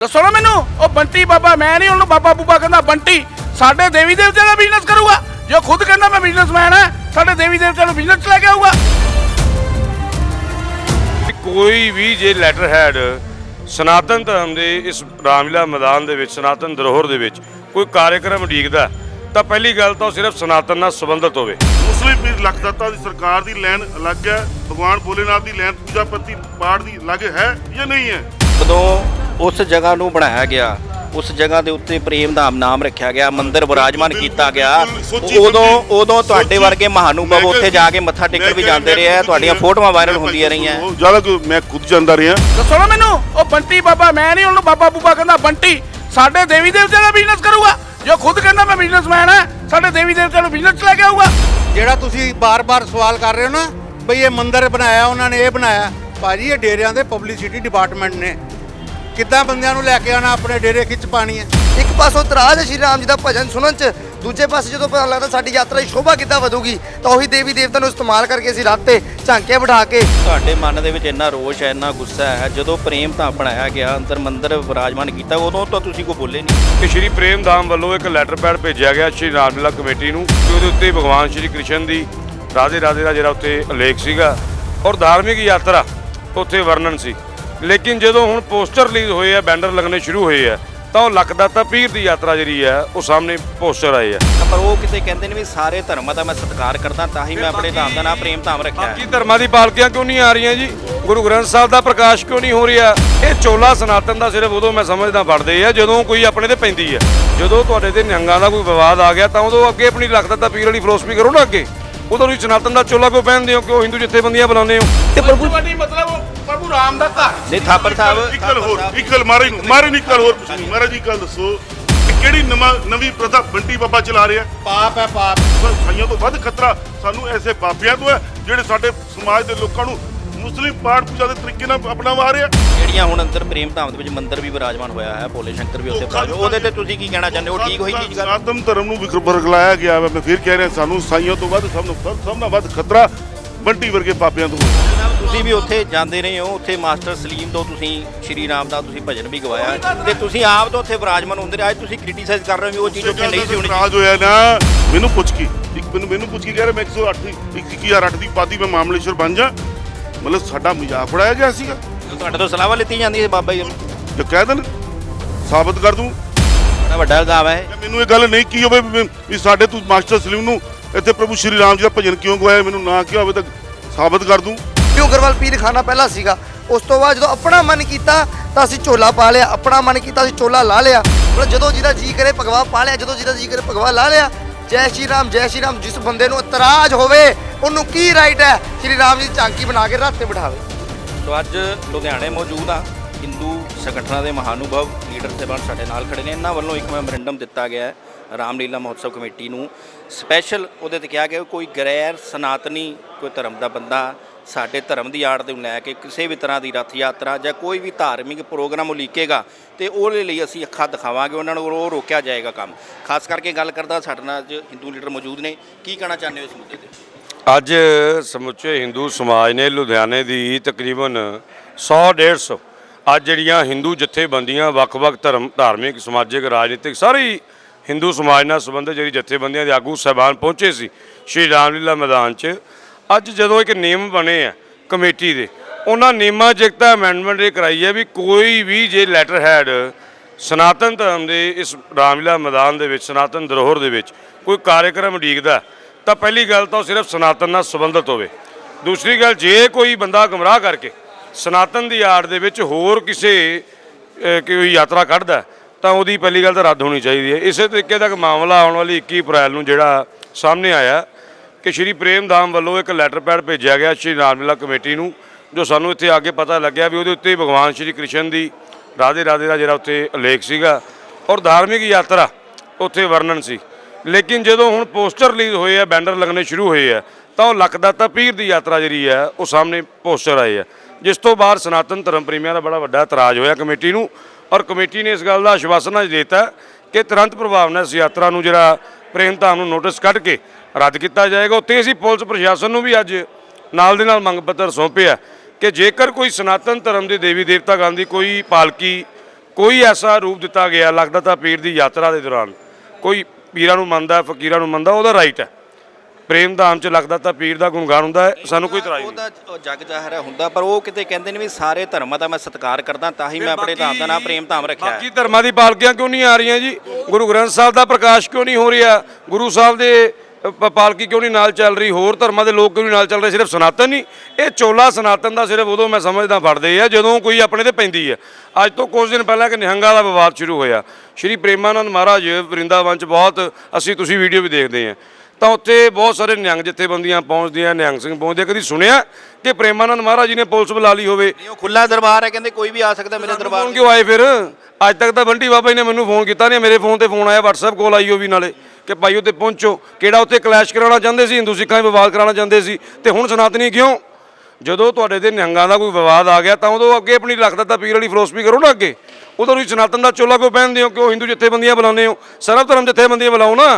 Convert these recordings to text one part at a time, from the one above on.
ਦੱਸੋ ਨਾ ਮੈਨੂੰ ਉਹ ਬੰਟੀ ਬਾਬਾ ਮੈਂ ਨਹੀਂ ਉਹਨੂੰ ਬਾਬਾ ਬੂਬਾ ਕਹਿੰਦਾ ਬੰਟੀ ਸਾਡੇ ਦੇਵੀ ਦੇਵਤੇ ਦਾ ਬਿਜ਼ਨਸ ਕਰੂਗਾ। ਜੋ ਖੁਦ ਕਹਿੰਦਾ ਮੈਂ ਬਿਜ਼ਨਸਮੈਨ ਹਾਂ ਸਾਡੇ ਦੇਵੀ ਦੇਵਤੇ ਨੂੰ ਬਿਜ਼ਨਸ ਲੈ ਕੇ ਆਊਗਾ। ਕੋਈ ਵੀ ਜੇ ਲੈਟਰ ਹੈਡ ਸਨਾਤਨ ਧਰਮ ਦੇ ਇਸ ਰਾਮਲੀਲਾ ਮੈਦਾਨ ਦੇ ਵਿੱਚ ਸਨਾਤਨ ਧਰੋਹਰ ਦੇ ਵਿੱਚ ਕੋਈ ਕਾਰਜਕ੍ਰਮ ਉਡੀਕਦਾ ਤਾਂ ਪਹਿਲੀ ਗੱਲ ਤਾਂ ਉਹ ਸਿਰਫ ਸਨਾਤਨ ਨਾਲ ਸੰਬੰਧਿਤ ਹੋਵੇ। ਮੁਸਲਿਮ ਪੀਰ ਲਖਦਾਤਾ ਦੀ ਸਰਕਾਰ ਦੀ ਲਾਈਨ ਅਲੱਗ ਹੈ ਭਗਵਾਨ ਭੋਲੇਨਾਥ ਦੀ ਲਾਈਨ ਪੂਜਾ ਪੱਤੀ ਪਾਠ ਦੀ ਅਲੱਗ ਹੈ ਜਾਂ ਨਹੀਂ ਹੈ? ਜਦੋਂ ਉਸ ਜਗ੍ਹਾ ਨੂੰ ਬਣਾਇਆ ਗਿਆ। ਉਸ ਜਗ੍ਹਾ ਦੇ ਉੱਤੇ ਪ੍ਰੇਮ ਧਾਮ ਨਾਮ ਰੱਖਿਆ ਗਿਆ ਮੰਦਿਰ ਵਿਰਾਜਮਾਨ ਕੀਤਾ ਗਿਆ। ਉਦੋਂ। ਉਦੋਂ ਤੁਹਾਡੇ। ਵਰਗੇ ਮਹਾਨੂਭਾਵ ਉੱਥੇ ਜਾ ਕੇ ਮੱਥਾ ਟੇਕਣ ਵੀ ਜਾਂਦੇ ਰਹੇ ਆ ਤੁਹਾਡੀਆਂ ਫੋਟੋਆਂ ਵਾਇਰਲ ਹੁੰਦੀਆਂ ਰਹੀਆਂ। ਕਿ ਮੈਂ ਖੁਦ ਜਾਂਦਾ ਰਿਹਾ। ਦੱਸੋ ਨਾ ਮੈਨੂੰ ਉਹ ਬੰਟੀ ਬਾਬਾ ਮੈਂ ਨਹੀਂ ਉਹਨੂੰ ਬਾਬਾ ਬੂਬਾ ਕਹਿੰਦਾ ਬੰਟੀ ਸਾਡੇ ਦੇਵੀ ਦੇਵਤੇ ਦਾ ਬਿਜ਼ਨਸ ਕਰੂਗਾ। ਜੋ ਖੁਦ ਕਹਿੰਦਾ ਮੈਂ ਬਿਜ਼ਨਸਮੈਨ ਹਾਂ ਸਾਡੇ ਦੇਵੀ ਦੇਵਤੇ ਨੂੰ ਬਿਜ਼ਨਸ ਲੈ ਕੇ ਆਊਗਾ। ਜਿਹੜਾ ਤੁਸੀਂ ਬਾਰ-ਬਾਰ ਸਵਾਲ ਕਰ ਰਹੇ ਹੋ ਨਾ ਬਈ ਇਹ ਮੰਦਿਰ ਬਣਾਇਆ ਉਹਨਾਂ ਨੇ ਇਹ ਬਣਾਇਆ ਭਾਜੀ ਇਹ ਡੇਰਿਆਂ ਦੇ ਪਬਲਿਸਿਟੀ ਡਿਪਾਰਟਮੈਂਟ ਨੇ। ਕਿੱਦਾਂ ਬੰਦਿਆਂ ਨੂੰ ਲੈ ਕੇ ਆਣਾ ਆਪਣੇ ਡੇਰੇ ਖਿੱਚ ਪਾਣੀ ਹੈ? ਇੱਕ ਪਾਸੋਂ ਤਰਾਜ ਹੈ ਸ਼੍ਰੀ ਰਾਮ ਜੀ ਦਾ ਭਜਨ ਸੁਣਨ ਚ ਦੂਜੇ ਪਾਸੇ ਜਦੋਂ ਪਤਾ ਲੱਗਦਾ ਸਾਡੀ ਯਾਤਰਾ ਦੀ ਸ਼ੋਭਾ ਕਿੱਦਾਂ ਵਧੂਗੀ ਤਾਂ ਉਹੀ ਦੇਵੀ ਦੇਵਤਾ ਨੂੰ ਇਸਤੇਮਾਲ ਕਰਕੇ ਅਸੀਂ ਰੱਥ ਤੇ ਝਾਂਕੇ ਬਿਠਾ ਕੇ ਤੁਹਾਡੇ ਮਨ ਦੇ ਵਿੱਚ ਇੰਨਾ ਰੋਸ਼ ਹੈ ਇੰਨਾ ਗੁੱਸਾ ਹੈ ਜਦੋਂ ਪ੍ਰੇਮ ਧਾਮ ਬਣਾਇਆ ਗਿਆ ਅੰਦਰ ਮੰਦਿਰ ਵਿਰਾਜਮਾਨ ਕੀਤਾ ਉਦੋਂ ਤਾਂ ਤੁਸੀਂ ਕੋਈ ਬੋਲੇ ਨਹੀਂ। ਕਿ ਸ਼੍ਰੀ ਪ੍ਰੇਮ ਧਾਮ ਵੱਲੋਂ ਇੱਕ ਲੈਟਰ ਪੈਡ ਭੇਜਿਆ ਗਿਆ ਸ਼੍ਰੀ ਰਾਮਲੀਲਾ ਕਮੇਟੀ ਨੂੰ ਕਿ ਉਹਦੇ ਉੱਤੇ ਭਗਵਾਨ ਸ਼੍ਰੀ ਕ੍ਰਿਸ਼ਨ ਦੀ ਰਾਧੇ ਰਾਧੇ ਦਾ ਜਿਹੜਾ ਉੱਤੇ ਉਲੇਖ ਸੀਗਾ ਔਰ ਧਾਰਮਿਕ ਯਾਤਰਾ ਉੱਥੇ ਵਰਣਨ ਸੀ। ਲੇਕਿਨ ਜਦੋਂ ਹੁਣ ਪੋਸਟਰ ਰਿਲੀਜ਼ ਹੋਏ ਆ ਬੈਨਰ ਲੱਗਣੇ ਸ਼ੁਰੂ ਹੋਏ ਆ ਤਾਂ ਉਹ ਲਖਦਾਤਾ ਪੀਰ ਦੀ ਯਾਤਰਾ ਜਿਹੜੀ ਹੈ ਉਹ ਸਾਹਮਣੇ ਪੋਸਟਰ ਆਏ ਆ। ਪਰ ਉਹ ਕਿਤੇ ਕਹਿੰਦੇ ਨੇ ਵੀ ਸਾਰੇ ਧਰਮਾਂ ਦਾ ਮੈਂ ਸਤਿਕਾਰ ਕਰਦਾ ਤਾਂ ਹੀ ਮੈਂ ਆਪਣੇ ਧਾਮ ਦਾ ਨਾਮ ਪ੍ਰੇਮ ਧਾਮ ਰੱਖਿਆ ਹੈ। ਬਾਕੀ ਧਰਮਾਂ ਦੀ ਪਾਲਕੀਆਂ ਕਿਉਂ ਨਹੀਂ ਆ ਰਹੀਆਂ ਜੀ? ਗੁਰੂ ਗ੍ਰੰਥ ਸਾਹਿਬ ਦਾ ਪ੍ਰਕਾਸ਼ ਕਿਉਂ ਨਹੀਂ ਹੋ ਰਿਹਾ? ਇਹ ਚੋਲਾ ਸਨਾਤਨ ਦਾ ਸਿਰਫ ਉਦੋਂ ਮੈਂ ਸਮਝਦਾ ਪੜਦੇ ਆ ਜਦੋਂ ਕੋਈ ਆਪਣੇ ਤੇ ਪੈਂਦੀ ਹੈ ਜਦੋਂ ਤੁਹਾਡੇ ਤੇ ਨਿਹੰਗਾਂ ਦਾ ਕੋਈ ਵਿਵਾਦ ਆ ਗਿਆ ਤਾਂ ਉਦੋਂ ਅੱਗੇ ਆਪਣੀ ਲਖਦਾਤਾ ਪੀਰ ਵਾਲੀ ਫਿਲਾਸਫੀ ਕਰੋ ਨਾ ਅੱਗੇ। ਉਦੋਂ ਤੁਸੀਂ ਸਨਾਤਨ ਦਾ ਚੋਲਾ ਕਿਉਂ ਪਹਿਨਦੇ ਹੋ? ਕਿਉਂ ਹਿੰਦੂ ਜਥੇਬੰਦੀਆਂ ਬੁਲਾਉਂਦੇ ਹੋ? ਤੇ ਪ੍ਰਭੂ ਵੱਡੀ ਮਤਲਬ ਪ੍ਰਭੂ ਰਾਮ ਦਾ ਘਰ। ਨਹੀਂ ਥਾਪਰ ਸਾਹਿਬ ਇੱਕ ਗੱਲ ਹੋਰ ਇੱਕ ਗੱਲ ਮਾਰੇ ਨੂੰ ਮਾਰੇ ਨਹੀਂ ਗੱਲ ਹੋਰ ਪੁੱਛਣੀ। ਮਹਾਰਾਜ ਜੀ ਗੱਲ ਦੱਸੋ ਕਿ ਕਿਹੜੀ ਨਵਾਂ ਪ੍ਰਥਾ ਬੰਟੀ ਬਾਬਾ ਚਲਾ ਰਿਹਾ? ਪਾਪ ਹੈ ਪਾਪ। ਸਾਈਆਂ ਤੋਂ ਵੱਧ ਖਤਰਾ ਸਾਨੂੰ ਐਸੇ ਬਾਬਿਆਂ ਤੋਂ ਹੈ ਜਿਹੜੇ ਸਾਡੇ ਸਮਾਜ ਦੇ ਲੋਕਾਂ ਨੂੰ ਮੁਸਲਿਮ ਪਾਠ ਪੂਜਾ ਦੇ ਤਰੀਕੇ ਨਾਲ ਅਪਣਾਵਾ ਰਹੇ। ਜਿਹੜੀਆਂ ਹੁਣ ਅੰਦਰ ਪ੍ਰੇਮ ਧਾਮ ਦੇ ਵਿੱਚ ਮੰਦਿਰ ਵੀ ਵਿਰਾਜਮਾਨ ਹੋਇਆ ਹੈ ਭੋਲੇ ਸ਼ੰਕਰ ਵੀ ਉੱਥੇ ਵਿਰਾਜਮਾਨ ਉਹਦੇ ਤੇ ਤੁਸੀਂ ਕੀ ਕਹਿਣਾ ਚਾਹੁੰਦੇ ਹੋ? ਠੀਕ ਹੋਈ ਚੀਜ਼ ਗੱਲ? ਸਨਾਤਨ ਧਰਮ ਨੂੰ ਵਿਖਰ ਵਰਗਲਾਇਆ ਗਿਆ ਮੈਂ ਫਿਰ ਕਹਿ ਰਿਹਾ ਸਾਨੂੰ ਸਾਈਆਂ ਤੋਂ ਵੱਧ ਸਭ ਨੂੰ ਸਭ ਨਾਲ ਵੱਧ ਖਤਰਾ ਬੰਟੀ ਵਰਗੇ ਬਾਬਿਆਂ ਤੋਂ ਤੁਸੀਂ ਵੀ ਉੱਥੇ ਜਾਂਦੇ ਰਹੇ ਹੋ। ਉੱਥੇ ਮਾਸਟਰ ਸਲੀਮ ਤੋਂ ਤੁਸੀਂ ਸ਼੍ਰੀ ਰਾਮ ਦਾ ਤੁਸੀਂ ਭਜਨ ਵੀ ਗਵਾਇਆ। ਤੇ ਤੁਸੀਂ ਆਪ ਤੋਂ ਉੱਥੇ ਵਿਰਾਜਮਾਨ ਹੁੰਦੇ ਰਹੇ। ਅੱਜ ਤੁਸੀਂ ਕ੍ਰਿਟੀਸਾਈਜ਼ ਕਰ ਰਹੇ ਹੋ ਉਹ ਚੀਜ਼ ਉੱਥੇ ਨਹੀਂ ਸੀ ਹੋਣੀ ਇਤਰਾਜ਼ ਹੋਇਆ ਨਾ। ਮੈਨੂੰ ਪੁੱਛ ਕੇ? ਇੱਕ ਮੈਨੂੰ ਮੈਨੂੰ ਪੁੱਛ ਕੇ ਕਹਿ ਰਿਹਾ ਮੈਂ 108 ਦੀ 1008 ਦੀ ਪਾਦੀ ਮੈਂ ਮਾਮਲੇਸ਼ਵਰ ਬਣ ਜਾ। ਮਤਲਬ ਸਾਡਾ ਮਜ਼ਾਕ ਉਡਾਇਆ ਗਿਆ ਸੀਗਾ। ਤੁਹਾਡੇ ਤੋਂ ਸਲਾਹਾਂ ਲਿੱਤੀ ਜਾਂਦੀ ਹੈ ਬਾਬਾ ਜੀ ਨੂੰ ਜੇ ਕਹਿ ਦੇਣ ਸਾਬਤ ਕਰ ਦੂੰ। ਬੜਾ ਵੱਡਾ ਇਲਜ਼ਾਮ ਹੈ ਮੈਨੂੰ ਇਹ ਗੱਲ ਨਹੀਂ ਕੀ ਹੋਵੇ ਵੀ- ਵੀ ਸਾਡੇ ਤੂੰ ਮਾਸਟਰ ਸਲੀਮ ਨੂੰ ਇੱਥੇ ਪ੍ਰਭੂ ਸ਼੍ਰੀ ਰਾਮ ਜੀ ਦਾ ਭਜਨ ਕਿਉਂ ਗਵਾਇਆ ਮੈਨੂੰ ਨਾ ਕਿਹਾ ਹੋਵੇ ਤਾਂ ਸਾਬਤ ਕਰ ਦੂੰ। ਕਿਉਂ ਗਰਵਾਲ ਪੀਰ ਖਾਨਾ ਪਹਿਲਾਂ ਸੀਗਾ। ਉਸ ਤੋਂ ਬਾਅਦ ਜਦੋਂ ਆਪਣਾ ਮਨ ਕੀਤਾ ਤਾਂ ਅਸੀਂ ਝੋਲਾ ਪਾ ਲਿਆ। ਆਪਣਾ ਮਨ ਕੀਤਾ ਅਸੀਂ ਝੋਲਾ ਲਾ ਲਿਆ। ਮਤਲਬ ਜਦੋਂ ਜਿਹਦਾ ਜੀ ਕਰੇ ਭਗਵਾ ਪਾ ਲਿਆ ਜਦੋਂ ਜਿਹਦਾ ਜੀ ਕਰੇ ਭਗਵਾ ਲਾ ਲਿਆ ਜੈ ਸ਼੍ਰੀ ਰਾਮ, ਜੈ ਸ਼੍ਰੀ ਰਾਮ, ਜਿਸ ਬੰਦੇ ਨੂੰ ਇਤਰਾਜ਼ ਹੋਵੇ, ਉਹਨੂੰ ਕੀ ਰਾਈਟ ਹੈ? ਸ਼੍ਰੀ ਰਾਮ ਜੀ ਝਾਂਕੀ ਬਣਾ ਕੇ ਰੱਥ ਤੇ ਬਿਠਾਵੇ। ਸੋ ਅੱਜ ਲੁਧਿਆਣੇ ਮੌਜੂਦ ਆ ਹਿੰਦੂ ਸੰਗਠਨਾਂ ਦੇ ਮਹਾਨੁਭਵ ਲੀਡਰ ਸਾਹਿਬਾਨ ਸਾਡੇ ਨਾਲ ਖੜੇ ਨੇ। ਇਹਨਾਂ ਵੱਲੋਂ ਇੱਕ ਮੈਮੋਰੈਂਡਮ ਦਿੱਤਾ ਗਿਆ ਹੈ ਰਾਮਲੀਲਾ ਮਹੋਤਸਵ ਕਮੇਟੀ ਨੂੰ। ਸਪੈਸ਼ਲ ਉਹਦੇ ਤੇ ਕਿਹਾ ਗਿਆ ਕੋਈ ਗੈਰ ਸਨਾਤਨੀ ਕੋਈ ਧਰਮ ਦਾ ਬੰਦਾ ਸਾਡੇ ਧਰਮ ਦੀ ਆੜ ਨੂੰ ਲੈ ਕੇ ਕਿਸੇ ਵੀ ਤਰ੍ਹਾਂ ਦੀ ਰਥ ਯਾਤਰਾ ਜਾਂ ਕੋਈ ਵੀ ਧਾਰਮਿਕ ਪ੍ਰੋਗਰਾਮ ਉਲੀਕੇਗਾ ਤੇ ਉਹਦੇ ਲਈ ਅਸੀਂ ਅੱਖਾਂ ਦਿਖਾਵਾਂਗੇ, ਉਹਨਾਂ ਨੂੰ ਉਹ ਰੋਕਿਆ ਜਾਏਗਾ ਕੰਮ। ਖਾਸ ਕਰਕੇ ਗੱਲ ਕਰਦਾ ਸਾਡੇ ਨਾਲ ਅੱਜ ਹਿੰਦੂ ਲੀਡਰ ਮੌਜੂਦ ਨੇ। ਕੀ ਕਹਿਣਾ ਚਾਹੁੰਦੇ ਹੋ ਇਸ ਮੁੱਦੇ ਤੇ? ਅੱਜ ਸਮੁੱਚੇ ਹਿੰਦੂ ਸਮਾਜ ਨੇ ਲੁਧਿਆਣੇ ਦੀ ਤਕਰੀਬਨ 100 150 ਅੱਜ ਜਿਹੜੀਆਂ ਹਿੰਦੂ ਜਥੇਬੰਦੀਆਂ, ਵੱਖ-ਵੱਖ ਧਰਮ, ਧਾਰਮਿਕ, ਸਮਾਜਿਕ, ਰਾਜਨੀਤਿਕ, ਸਾਰੀ ਹਿੰਦੂ ਸਮਾਜ ਨਾਲ ਸੰਬੰਧਿਤ ਜਿਹੜੀ ਜਥੇਬੰਦੀਆਂ ਦੇ ਆਗੂ ਸਹਿਬਾਨ ਪਹੁੰਚੇ ਸੀ, ਸ਼੍ਰੀ ਰਾਮਲੀਲਾ ਮੈਦਾਨ 'ਚ ਅੱਜ ਜਦੋਂ ਇੱਕ ਨਿਯਮ ਬਣੇ ਆ ਕਮੇਟੀ ਦੇ, ਉਹਨਾਂ ਨਿਯਮਾਂ 'ਚ ਇੱਕ ਤਾਂ ਅਮੈਂਡਮੈਂਟ ਇਹ ਕਰਾਈ ਹੈ ਵੀ ਕੋਈ ਵੀ ਜੇ ਲੈਟਰ ਹੈਡ ਸਨਾਤਨ ਧਰਮ ਦੇ ਇਸ ਰਾਮਲੀਲਾ ਮੈਦਾਨ ਦੇ ਵਿੱਚ, ਸਨਾਤਨ ਧਰੋਹਰ ਦੇ ਵਿੱਚ ਕੋਈ ਕਾਰਜਕ੍ਰਮ ਉਡੀਕਦਾ, ਤਾਂ ਪਹਿਲੀ ਗੱਲ ਤਾਂ ਉਹ ਸਿਰਫ ਸਨਾਤਨ ਨਾਲ ਸੰਬੰਧਿਤ ਹੋਵੇ। ਦੂਸਰੀ ਗੱਲ, ਜੇ ਕੋਈ ਬੰਦਾ ਗਮਰਾਹ ਕਰਕੇ ਸਨਾਤਨ ਦੀ ਆੜ ਦੇ ਵਿੱਚ ਹੋਰ ਕਿਸੇ ਕੋਈ ਯਾਤਰਾ ਕੱਢਦਾ, ਤਾਂ ਉਹਦੀ ਪਹਿਲੀ ਗੱਲ ਤਾਂ ਰੱਦ ਹੋਣੀ ਚਾਹੀਦੀ ਹੈ। ਇਸੇ ਤਰੀਕੇ ਦਾ ਇੱਕ ਮਾਮਲਾ ਆਉਣ ਵਾਲੀ 21 ਅਪ੍ਰੈਲ ਨੂੰ ਜਿਹੜਾ ਸਾਹਮਣੇ ਆਇਆ ਕਿ ਸ਼੍ਰੀ ਪ੍ਰੇਮ ਧਾਮ ਵੱਲੋਂ ਇੱਕ ਲੈਟਰ ਪੈਡ ਭੇਜਿਆ ਗਿਆ ਸ਼੍ਰੀ ਰਾਮਲੀਲਾ ਕਮੇਟੀ ਨੂੰ, ਜੋ ਸਾਨੂੰ ਇੱਥੇ ਆ ਕੇ ਪਤਾ ਲੱਗਿਆ ਵੀ ਉਹਦੇ ਉੱਤੇ ਭਗਵਾਨ ਸ਼੍ਰੀ ਕ੍ਰਿਸ਼ਨ ਦੀ ਰਾਧੇ ਰਾਧੇ ਦਾ ਜਿਹੜਾ ਉੱਥੇ ਉਲੇਖ ਸੀਗਾ ਔਰ ਧਾਰਮਿਕ ਯਾਤਰਾ ਉੱਥੇ ਵਰਣਨ ਸੀ। ਲੇਕਿਨ ਜਦੋਂ ਹੁਣ ਪੋਸਟਰ ਰਿਲੀਜ਼ ਹੋਏ ਆ, ਬੈਨਰ ਲੱਗਣੇ ਸ਼ੁਰੂ ਹੋਏ ਆ, ਤਾਂ ਉਹ ਲਖਦਾਤਾ ਪੀਰ ਦੀ ਯਾਤਰਾ ਜਿਹੜੀ ਹੈ ਉਹ ਸਾਹਮਣੇ ਪੋਸਟਰ ਆਏ ਆ। ਜਿਸ ਤੋਂ ਬਾਅਦ ਸਨਾਤਨ ਧਰਮ ਪ੍ਰੇਮੀਆਂ ਦਾ ਬੜਾ ਵੱਡਾ ਇਤਰਾਜ਼ ਹੋਇਆ ਕਮੇਟੀ ਨੂੰ ਔਰ ਕਮੇਟੀ ਨੇ ਇਸ ਗੱਲ ਦਾ ਆਸ਼ਵਾਸਨ ਅੱਜ ਦਿੱਤਾ ਕਿ ਤੁਰੰਤ ਪ੍ਰਭਾਵ ਨਾਲ ਇਸ ਯਾਤਰਾ ਨੂੰ ਜਿਹੜਾ ਪ੍ਰੇਮ ਧਾਮ ਨੂੰ ਨੋਟਿਸ ਕੱਢ ਕੇ ਰੱਦ ਕੀਤਾ ਜਾਏਗਾ। ਉੱਤੇ ਅਸੀਂ ਪੁਲਿਸ ਪ੍ਰਸ਼ਾਸਨ ਨੂੰ ਵੀ ਅੱਜ ਨਾਲ ਦੇ ਨਾਲ ਮੰਗ ਪੱਤਰ ਸੌਂਪਿਆ ਕਿ ਜੇਕਰ ਕੋਈ ਸਨਾਤਨ ਧਰਮ ਦੇ ਦੇਵੀ ਦੇਵਤਾ ਗਾਂ ਦੀ ਕੋਈ ਪਾਲਕੀ ਕੋਈ ਐਸਾ ਰੂਪ ਦਿੱਤਾ ਗਿਆ ਲੱਗਦਾ ਤਾਂ ਪੀਰ ਦੀ ਯਾਤਰਾ ਦੇ ਦੌਰਾਨ ਕੋਈ ਪੀਰਾਂ ਨੂੰ ਮੰਨਦਾ ਫਕੀਰਾਂ ਨੂੰ ਮੰਨਦਾ ਉਹਦਾ ਰਾਈਟ ਹੈ। ਪ੍ਰੇਮ ਧਾਮ 'ਚ ਲੱਗਦਾ ਤਾਂ ਪੀਰ ਦਾ ਗੁਣਗਾਨ ਹੁੰਦਾ ਹੈ ਸਾਨੂੰ ਕੋਈ ਨਹੀਂ ਉਹਦਾ ਉਹ ਜਗ ਜ਼ਾਹਰ ਹੁੰਦਾ ਪਰ ਉਹ ਕਿਤੇ ਕਹਿੰਦੇ ਨੇ ਵੀ ਸਾਰੇ ਧਰਮਾਂ ਦਾ ਮੈਂ ਸਤਿਕਾਰ ਕਰਦਾ ਤਾਂ ਹੀ ਮੈਂ ਆਪਣੇ ਧਾਮ ਦਾ ਨਾਮ ਪ੍ਰੇਮ ਧਾਮ ਰੱਖਿਆ ਹੈ। ਬਾਕੀ ਧਰਮਾਂ ਦੀ ਪਾਲਕੀਆਂ ਕਿਉਂ ਨਹੀਂ ਆ ਰਹੀਆਂ ਜੀ? ਗੁਰੂ ਗ੍ਰੰਥ ਸਾਹਿਬ ਦਾ ਪ੍ਰਕਾਸ਼ ਕਿਉਂ ਨਹੀਂ ਹੋ ਰਿਹਾ? ਗੁਰੂ ਸਾਹਿਬ ਦੇ ਪਾਲਕੀ ਕਿਉਂ ਨਹੀਂ ਨਾਲ ਚੱਲ ਰਹੀ? ਹੋਰ ਧਰਮਾਂ ਦੇ ਲੋਕ ਕਿਉਂ ਨਹੀਂ ਨਾਲ ਚੱਲ ਰਹੇ? ਸਿਰਫ ਸਨਾਤਨ ਹੀ। ਇਹ ਚੋਲਾ ਸਨਾਤਨ ਦਾ ਸਿਰਫ ਉਦੋਂ ਮੈਂ ਸਮਝਦਾ ਫੜਦੇ ਆ ਜਦੋਂ ਕੋਈ ਆਪਣੇ ਤੇ ਪੈਂਦੀ ਹੈ ਅੱਜ ਤੋਂ ਕੁਝ ਦਿਨ ਪਹਿਲਾਂ ਕਿ ਨਿਹੰਗਾ ਦਾ ਵਿਵਾਦ ਸ਼ੁਰੂ ਹੋਇਆ। ਸ਼੍ਰੀ ਪ੍ਰੇਮਾਨੰਦ ਮਹਾਰਾਜ ਵਰਿੰਦਾਵਨ ਚ ਬਹੁਤ ਅਸੀਂ ਤੁਸੀਂ ਵੀਡੀਓ ਵੀ ਦੇਖਦੇ ਆ। ਤਾਂ ਉੱਥੇ ਬਹੁਤ ਸਾਰੇ ਨਿਹੰਗ ਜਥੇਬੰਦੀਆਂ ਪਹੁੰਚਦੀਆਂ ਨਿਹੰਗ ਸਿੰਘ ਪਹੁੰਚਦੇ ਕਦੀ ਸੁਣਿਆ ਕਿ ਪ੍ਰੇਮਾਨੰਦ ਮਹਾਰਾਜ ਜੀ ਨੇ ਪੁਲਿਸ ਬੁਲਾ ਲਈ ਹੋਵੇ? ਨਹੀਂ ਉਹ ਖੁੱਲਾ ਦਰਬਾਰ ਹੈ ਕਹਿੰਦੇ ਕੋਈ ਵੀ ਆ ਸਕਦਾ ਮੇਰੇ ਦਰਬਾਰ ਕਿਉਂ ਆਏ ਫਿਰ? ਅੱਜ ਤੱਕ ਤਾਂ ਬੰਟੀ ਬਾਬਾ ਜੀ ਨੇ ਮੈਨੂੰ ਫੋਨ ਕੀਤਾ ਨਹੀਂ ਮੇਰੇ ਫੋਨ ਤੇ ਫੋਨ ਆਇਆ WhatsApp ਕਾਲ ਆਈ ਉਹ ਵੀ ਨਾਲੇ। ਕਿ ਭਾਈ ਉੱਤੇ ਪਹੁੰਚੋ। ਕਿਹੜਾ ਉੱਥੇ ਕਲੈਸ਼ ਕਰਾਉਣਾ ਚਾਹੁੰਦੇ ਸੀ? ਹਿੰਦੂ ਸਿੱਖਾਂ 'ਚ ਵਿਵਾਦ ਕਰਾਉਣਾ ਚਾਹੁੰਦੇ ਸੀ। ਤੇ ਹੁਣ ਸਨਾਤਨੀ ਕਿਉਂ? ਜਦੋਂ ਤੁਹਾਡੇ ਤੇ ਨਿਹੰਗਾਂ ਦਾ ਕੋਈ ਵਿਵਾਦ ਆ ਗਿਆ ਤਾਂ ਉਦੋਂ ਅੱਗੇ ਆਪਣੀ ਲਖਤ ਤਾਂ ਪੀਰ ਵਾਲੀ ਫਿਲਾਸਫੀ ਕਰੋ ਨਾ ਅੱਗੇ। ਉਦੋਂ ਤੁਸੀਂ ਸਨਾਤਨ ਦਾ ਚੋਲਾ ਕਿਉਂ ਪਹਿਨਦੇ ਹੋ? ਕਿਉਂ ਹਿੰਦੂ ਜਥੇਬੰਦੀਆਂ ਬੁਲਾਉਂਦੇ ਹੋ? ਸਰਬ ਧਰਮ ਜਥੇਬੰਦੀਆਂ ਬੁਲਾਓ ਨਾ।